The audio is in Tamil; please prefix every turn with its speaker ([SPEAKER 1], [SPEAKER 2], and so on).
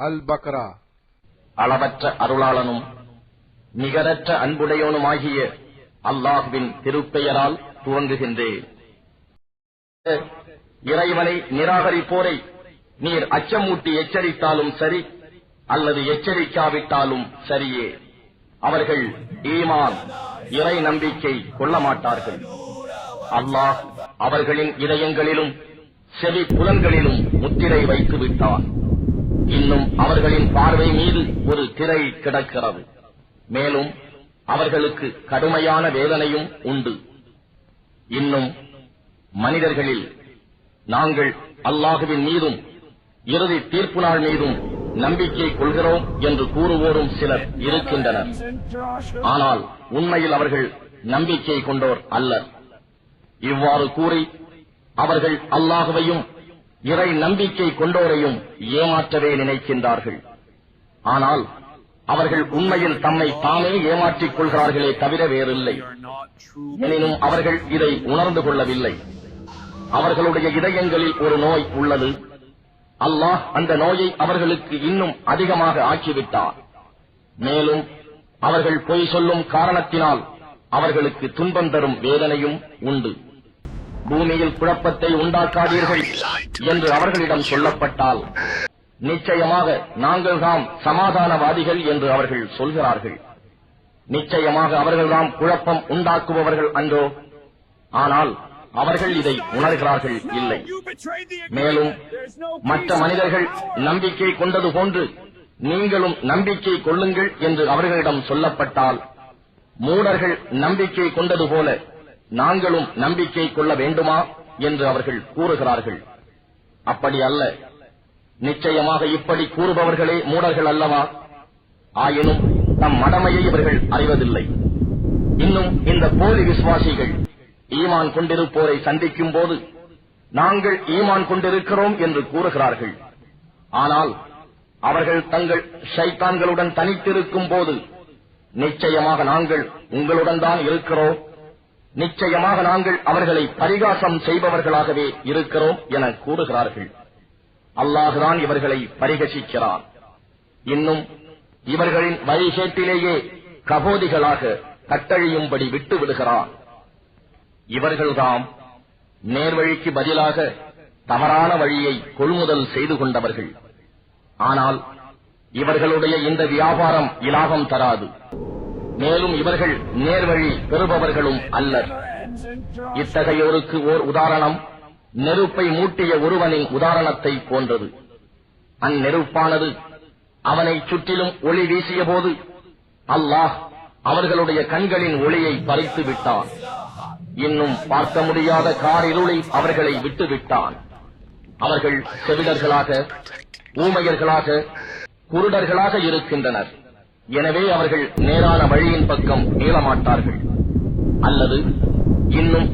[SPEAKER 1] அல் பக்ரா
[SPEAKER 2] அளவற்ற அருளாளனும் நிகரற்ற அன்புடையவனுமாகிய அல்லாஹ்வின் திருப்பெயரால் துவங்குகின்றேன். இறைவனை நிராகரிப்போரை நீர் அச்சமூட்டி எச்சரித்தாலும் சரி அல்லது எச்சரிக்காவிட்டாலும் சரியே. அவர்கள் ஈமான் இறை நம்பிக்கை கொள்ள மாட்டார்கள். அல்லாஹ் அவர்களின் இதயங்களிலும் செவி புலன்களிலும் முத்திரை வைத்து விட்டான் இன்னும் அவர்களின் பார்வை மீது ஒரு திரை கிடக்கிறது. மேலும் அவர்களுக்கு கடுமையான வேதனையும் உண்டு. இன்னும் மனிதர்களில் நாங்கள் அல்லாஹுவின் மீதும் இறுதி தீர்ப்பு நாள் மீதும் நம்பிக்கை கொள்கிறோம் என்று கூறுவோரும் சிலர் இருக்கின்றனர். ஆனால் உண்மையில் அவர்கள் நம்பிக்கை கொண்டோர் அல்லர். இவ்வாறு கூறி அவர்கள் அல்லாஹுவையும் இறை நம்பிக்கை கொண்டோரையும் ஏமாற்றவே நினைக்கின்றார்கள். ஆனால் அவர்கள் உண்மையில் தம்மை தாமே ஏமாற்றிக் கொள்கிறார்களே தவிர வேறில்லை. எனினும் அவர்கள் இதை உணர்ந்து கொள்ளவில்லை. அவர்களுடைய இதயங்களில் ஒரு நோய் உள்ளது. அல்லாஹ் அந்த நோயை அவர்களுக்கு இன்னும் அதிகமாக ஆக்கிவிட்டார். மேலும் அவர்கள் பொய் சொல்லும் காரணத்தினால் அவர்களுக்கு துன்பம் தரும் வேதனையும் உண்டு. பூமியில் குழப்பத்தை உண்டாக்காதீர்கள் என்று அவர்களிடம் சொல்லப்பட்டால் நிச்சயமாக நாங்கள் தாம் சமாதானவாதிகள் என்று அவர்கள் சொல்கிறார்கள். நிச்சயமாக அவர்கள்தாம் குழப்பம் உண்டாக்குபவர்கள் அன்றோ. ஆனால் அவர்கள் இதை உணர்கிறார்கள் இல்லை. மேலும் மற்ற மனிதர்கள் நம்பிக்கை கொண்டது போன்று நீங்களும் நம்பிக்கை கொள்ளுங்கள் என்று அவர்களிடம் சொல்லப்பட்டால் மூடர்கள் நம்பிக்கை கொண்டது போல நாங்களும் நம்பிக்கை கொள்ள வேண்டுமா என்று அவர்கள் கூறுகிறார்கள். அப்படி அல்ல. நிச்சயமாக இப்படி கூறுபவர்களே மூடர்கள் அல்லவா? ஆயினும் தம் மடமையை இவர்கள் அறிவதில்லை. இன்னும் இந்த போலி விசுவாசிகள் ஈமான் கொண்டிருப்போரை சந்திக்கும் போது நாங்கள் ஈமான் கொண்டிருக்கிறோம் என்று கூறுகிறார்கள். ஆனால் அவர்கள் தங்கள் ஷைத்தான்களுடன் தனித்திருக்கும் போது நிச்சயமாக நாங்கள் உங்களுடன் தான் இருக்கிறோம். நிச்சயமாக நாங்கள் அவர்களை பரிகாசம் செய்பவர்களாகவே இருக்கிறோம் என கூறுகிறார்கள். அல்லாஹுதான் இவர்களை பரிகசிக்கிறான். இன்னும் இவர்களின் வழிகேட்டிலேயே கபோதிகளாக கட்டழியும்படி விட்டு விடுகிறார் இவர்கள்தாம் நேர்வழிக்கு பதிலாக தவறான வழியை கொள்முதல் செய்து கொண்டவர்கள். ஆனால் இவர்களுடைய இந்த வியாபாரம் இலாபம் தராது. மேலும் இவர்கள் நேர்வழி பெறுபவர்களும் அல்லர். இத்தகையோருக்கு ஓர் உதாரணம் நெருப்பை மூட்டிய ஒருவனின் உதாரணத்தை போன்றது. அந்நெருப்பானது அவனை சுற்றிலும் ஒளி வீசிய போது அல்லாஹ் அவர்களுடைய கண்களின் ஒளியை பறித்து விட்டான். இன்னும் பார்க்க முடியாத காரிருளை அவர்களை விட்டுவிட்டான் அவர்கள் செவிடர்களாக ஊமையர்களாக குருடர்களாக இருக்கின்றனர். எனவே அவர்கள் நேரான வழியின் பக்கம் மீளமாட்டார்கள் அல்லது இன்னும்